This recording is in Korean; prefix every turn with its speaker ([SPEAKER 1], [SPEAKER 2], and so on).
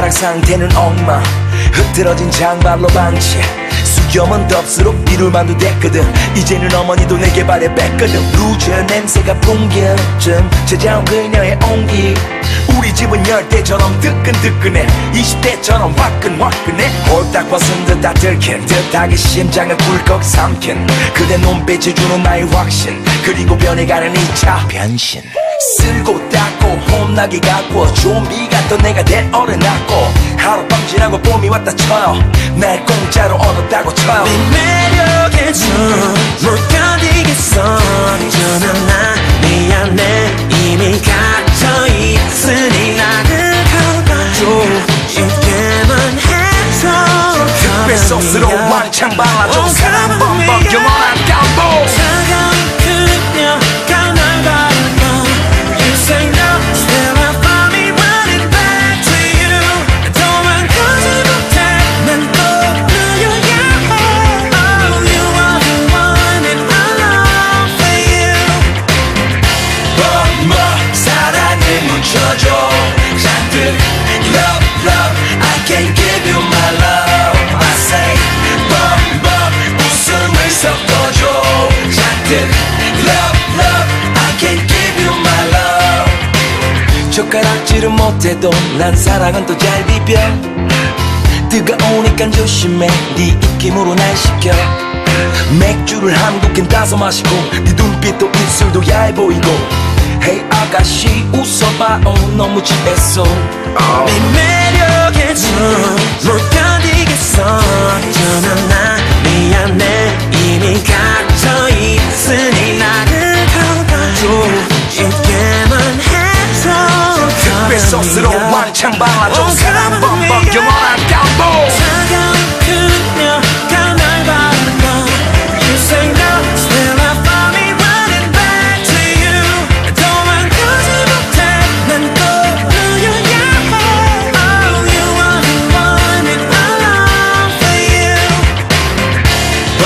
[SPEAKER 1] 상태는 엉망 흐트러진 장발로 방치. 수염은 덥수록 비룰만도 됐거든. 이제는 어머니도 내게 발에 뺐거든. 루저 냄새가 풍겨쯤 찾아온 그녀의 온기. 우리 집은 열대처럼 뜨끈뜨끈해. 20대처럼 화끈화끈해. 홀딱 벗은 듯 다 들킨 듯하게 심장을 굴꺽 삼킨. 그대 눈빛이 주는 나의 확신. 그리고 변해가는 이차 변신 쓸고 닦고 혼나기 같고 좀비 같던 내가 대 어른났고 하룻밤 지나고 봄이 왔다 쳐요. 날 공짜로 얻었다고 쳐요.
[SPEAKER 2] 매력에 좀못 견디겠어. 저는 나 미안해 이미 갇혀 있으니 나를 가봐줘 쉽게만 해줘.
[SPEAKER 1] 뱃속으로 왕창 발라줘. 사랑 뻔뻔 영원한 깜보
[SPEAKER 2] 차가운
[SPEAKER 1] Love love I can give you my love. 젓가락질은 못해도 난 사랑은 또 잘 비벼. 뜨거우니까 조심해 네 입김으로 날 식혀 맥주를 캔 따서 마시고 네 눈빛도 입술도 야해 보이고. Hey 아가씨 웃어봐 어 너무 취했어 뱃속으로 왕창 발라줘 사랑 뻔뻔 영원한